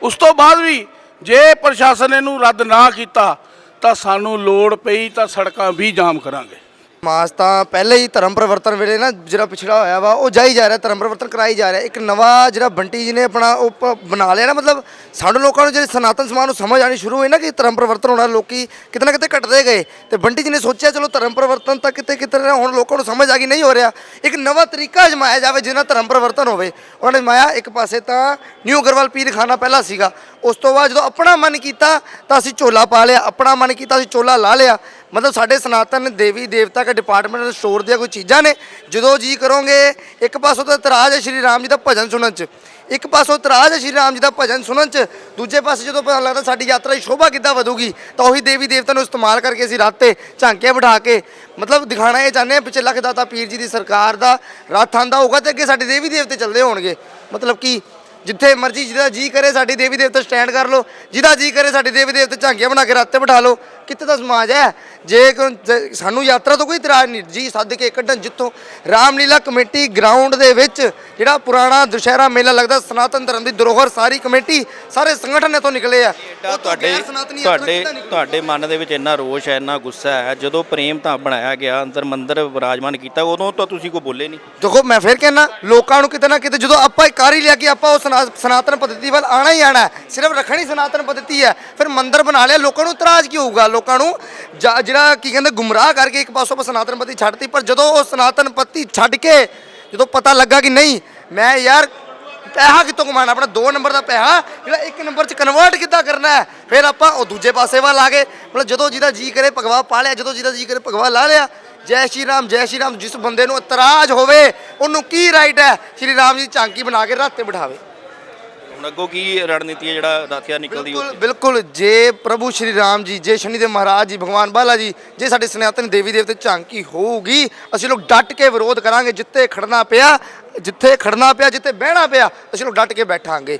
ਉਸ ਤੋਂ ਬਾਅਦ ਵੀ ਜੇ ਪ੍ਰਸ਼ਾਸਨ ਇਹਨੂੰ ਰੱਦ ਨਾ ਕੀਤਾ, ਤਾਂ ਸਾਨੂੰ ਲੋੜ ਪਈ ਤਾਂ ਸੜਕਾਂ ਵੀ ਜਾਮ ਕਰਾਂਗੇ। ਸਮਾਜ ਤਾਂ ਪਹਿਲੇ ਹੀ ਧਰਮ ਪਰਿਵਰਤਨ ਵੇਲੇ ਨਾ ਜਿਹੜਾ ਪਿਛੜਾ ਹੋਇਆ ਵਾ, ਉਹ ਜਾਈ ਜਾ ਰਿਹਾ, ਧਰਮ ਪਰਿਵਰਤਨ ਕਰਾਈ ਜਾ ਰਿਹਾ। ਇੱਕ ਨਵਾਂ ਜਿਹੜਾ ਬੰਟੀ ਜੀ ਨੇ ਆਪਣਾ ਉਹ ਪ- ਬਣਾ ਲਿਆ ਨਾ, ਮਤਲਬ ਸਾਡੇ ਲੋਕਾਂ ਨੂੰ ਜਿਹੜੇ ਸਨਾਤਨ ਸਮਾਜ ਨੂੰ ਸਮਝ ਆਣੀ ਸ਼ੁਰੂ ਹੋਈ ਨਾ ਕਿ ਧਰਮ ਪਰਿਵਰਤਨ ਹੋਣਾ, ਲੋਕੀ ਕਿਤੇ ਨਾ ਕਿਤੇ ਘਟਦੇ ਗਏ। ਤੇ ਬੰਟੀ ਜੀ ਨੇ ਸੋਚਿਆ, ਚਲੋ ਧਰਮ ਪਰਿਵਰਤਨ ਤਾਂ ਕਿਤੇ ਕਿਤੇ ਨਾ ਹੁਣ ਲੋਕਾਂ ਨੂੰ ਸਮਝ ਆ ਗਈ, ਨਹੀਂ ਹੋ ਰਿਹਾ। ਇੱਕ ਨਵਾਂ ਤਰੀਕਾ ਅਜਮਾਇਆ ਜਾਵੇ ਜਿਹਦੇ ਨਾਲ ਧਰਮ ਪਰਿਵਰਤਨ ਹੋਵੇ। ਉਹਨਾਂ ਨੇ ਅਜਮਾਇਆ, ਇੱਕ ਪਾਸੇ ਤਾਂ ਨਿਊ ਅਗਰਵਾਲ ਪੀਰਖਾਨਾ ਪਹਿਲਾਂ ਸੀਗਾ। ਉਸ ਤੋਂ ਬਾਅਦ ਜਦੋਂ ਆਪਣਾ ਮਨ ਕੀਤਾ ਤਾਂ ਅਸੀਂ ਝੋਲਾ ਪਾ ਲਿਆ, ਆਪਣਾ ਮਨ ਕੀਤਾ ਅਸੀਂ ਝੋਲਾ ਲਾ ਲਿਆ। ਮਤਲਬ ਸਾਡੇ ਸਨਾਤਨ ਦੇਵੀ ਦੇਵਤਾ ਕੇ ਡਿਪਾਰਟਮੈਂਟ ਸਟੋਰ ਦੀਆਂ ਕੋਈ ਚੀਜ਼ਾਂ ਨੇ, ਜਦੋਂ ਜੀ ਕਰੋਗੇ, ਇੱਕ ਪਾਸੋਂ ਤਾਂ ਇਤਰਾਜ਼ ਹੈ ਸ਼੍ਰੀ ਰਾਮ ਜੀ ਦਾ ਭਜਨ ਸੁਣਨ ਚ, ਇੱਕ ਪਾਸੋਂ ਇਤਰਾਜ਼ ਹੈ ਸ਼੍ਰੀ ਰਾਮ ਜੀ ਦਾ ਭਜਨ ਸੁਣਨ ਚ, ਦੂਜੇ ਪਾਸੇ ਜਦੋਂ ਪਤਾ ਲੱਗਦਾ ਸਾਡੀ ਯਾਤਰਾ ਦੀ ਸ਼ੋਭਾ ਕਿੱਦਾਂ ਵਧੂਗੀ, ਤਾਂ ਉਹੀ ਦੇਵੀ ਦੇਵਤਾ ਨੂੰ ਇਸਤੇਮਾਲ ਕਰਕੇ ਅਸੀਂ ਰੱਥ ਤੇ ਝਾਂਕੀਆਂ ਬਿਠਾ ਕੇ, ਮਤਲਬ ਦਿਖਾਣਾ ਇਹ ਚਾਹੁੰਦੇ ਆ ਪਿੱਛੇ ਲੱਖ ਦਾਤਾ ਪੀਰ ਜੀ ਦੀ ਸਰਕਾਰ ਦਾ ਰੱਥ ਆਂਦਾ ਹੋਊਗਾ ਤੇ ਅੱਗੇ ਸਾਡੇ ਦੇਵੀ ਦੇਵਤੇ ਚੱਲਦੇ ਹੋਣਗੇ। ਮਤਲਬ ਕਿ ਜਿੱਥੇ ਮਰਜ਼ੀ ਜਿਹਦਾ ਜੀ ਕਰੇ, ਸਾਡੀ ਦੇਵੀ ਦੇਵਤਾ ਸਟੈਂਡ ਕਰ ਲਓ, ਜਿਹਦਾ ਜੀ ਕਰੇ, ਸਾਡੇ ਦੇਵੀ ਦੇਵਤੇ ਝਾਂਕੀਆਂ ਬਣਾ ਕੇ ਰੱਥ ਤੇ ਬਿਠਾ ਲਓ। ਕਿੱਥੇ ਦਾ ਸਮਾਜ ਹੈ? ਜੇ ਸਾਨੂੰ ਯਾਤਰਾ ਤੋਂ ਕੋਈ ਇਤਰਾਜ਼ ਨਹੀਂ ਜੀ ਸੱਦ ਕੇ ਕੱਢਣ ਜਿੱਥੋਂ ਰਾਮਲੀਲਾ ਕਮੇਟੀ ਗਰਾਊਂਡ ਦੇ ਵਿੱਚ ਜਿਹੜਾ ਪੁਰਾਣਾ ਦੁਸ਼ਹਿਰਾ ਮੇਲਾ ਲੱਗਦਾ ਸਨਾਤਨ ਧਰਮ ਦੀ ਧਰੋਹਰ ਸਾਰੀ ਕਮੇਟੀ ਸਾਰੇ ਸੰਗਠਨ ਨੇ ਨਿਕਲੇ ਆ। ਤੁਹਾਡੇ ਤੁਹਾਡੇ ਤੁਹਾਡੇ ਮਨ ਦੇ ਵਿੱਚ ਇੰਨਾ ਰੋਸ਼ ਹੈ ਇੰਨਾ ਗੁੱਸਾ ਹੈ ਜਦੋਂ ਪ੍ਰੇਮ ਤਾਂ ਬਣਾਇਆ ਗਿਆ ਅੰਦਰ ਮੰਦਰ ਵਿਰਾਜਮਾਨ ਕੀਤਾ ਉਦੋਂ ਤਾਂ ਤੁਸੀਂ ਕੋਈ ਬੋਲੇ ਨਹੀਂ। ਦੇਖੋ ਮੈਂ ਫਿਰ ਕਹਿਣਾ ਲੋਕਾਂ ਨੂੰ ਕਿਤੇ ਨਾ ਕਿਤੇ ਜਦੋਂ ਆਪਾਂ ਇਹ ਕਰ ਹੀ ਲਿਆ ਕਿ ਆਪਾਂ ਉਹ ਸਨਾਤਨ ਪੱਧਤੀ ਵੱਲ ਆਣਾ ਹੀ ਆਣਾ ਹੈ, ਸਿਰਫ ਰੱਖਣੀ ਸਨਾਤਨ ਪੱਧਤੀ ਹੈ ਫਿਰ ਮੰਦਿਰ ਬਣਾ ਲਿਆ ਲੋਕਾਂ ਨੂੰ ਇਤਰਾਜ਼ ਕੀ ਹੋਊਗਾ? ਲੋਕਾਂ ਨੂੰ ਜਾ- ਜਿਹੜਾ ਕੀ ਕਹਿੰਦੇ ਗੁੰਮਰਾਹ ਕਰਕੇ ਇੱਕ ਪਾਸੋਂ ਆਪਾਂ ਸਨਾਤਨ ਪੱਤੀ ਛੱਡਤੀ, ਪਰ ਜਦੋਂ ਉਹ ਸਨਾਤਨ ਪੱਤੀ ਛੱਡ ਕੇ ਜਦੋਂ ਪਤਾ ਲੱਗਾ ਕਿ ਨਹੀਂ, ਮੈਂ ਯਾਰ ਪੈਸਾ ਕਿੱਥੋਂ ਕਮਾਣਾ ਆਪਣਾ 2 ਨੰਬਰ ਦਾ ਪੈਸਾ ਜਿਹੜਾ 1 ਨੰਬਰ ਚ ਕਨਵਰਟ ਕਿੱਦਾਂ ਕਰਨਾ ਹੈ? ਫਿਰ ਆਪਾਂ ਉਹ ਦੂਜੇ ਪਾਸੇ ਵੱਲ ਆ ਗਏ। ਮਤਲਬ ਜਦੋਂ ਜਿਹਦਾ ਜੀ ਕਰੇ ਭਗਵਾ ਪਾ ਲਿਆ, ਜਦੋਂ ਜਿਹਦਾ ਜੀ ਕਰੇ ਭਗਵਾ ਲਾ ਲਿਆ, ਜੈ ਸ਼੍ਰੀ ਰਾਮ, ਜੈ ਸ਼੍ਰੀ ਰਾਮ, ਜਿਸ ਬੰਦੇ ਨੂੰ ਇਤਰਾਜ਼ ਹੋਵੇ, ਉਹਨੂੰ ਕੀ ਰਾਈਟ ਹੈ? ਸ਼੍ਰੀ ਰਾਮ ਜੀ ਝਾਂਕੀ ਬਣਾ ਕੇ ਰਾਤ ਤੇ ਬਿਠਾਵੇ। ਹੁਣ ਅੱਗੋਂ ਕੀ ਰਣਨੀਤੀ ਹੈ ਜਿਹੜਾ ਰਾਥੀਆ ਨਿਕਲਦੀ ਬਿਲਕੁਲ ਬਿਲਕੁਲ। ਜੇ ਪ੍ਰਭੂ ਸ਼੍ਰੀ ਰਾਮ ਜੀ, ਜੇ ਸ਼ਨੀ ਦੇ ਮਹਾਰਾਜ ਜੀ, ਭਗਵਾਨ ਬਾਲਾ ਜੀ, ਜੇ ਸਾਡੇ ਸਨਾਤਨ ਦੇਵੀ ਦੇਵਤੇ ਝਾਂਕੀ ਹੋਊਗੀ, ਅਸੀਂ ਲੋਕ ਡਟ ਕੇ ਵਿਰੋਧ ਕਰਾਂਗੇ ਜਿੱਥੇ ਖੜਨਾ ਪਿਆ, ਜਿੱਥੇ ਖੜਨਾ ਪਿਆ, ਜਿੱਥੇ ਬਹਿਣਾ ਪਿਆ, ਅਸੀਂ ਲੋਕ ਡਟ ਕੇ ਬੈਠਾਂਗੇ।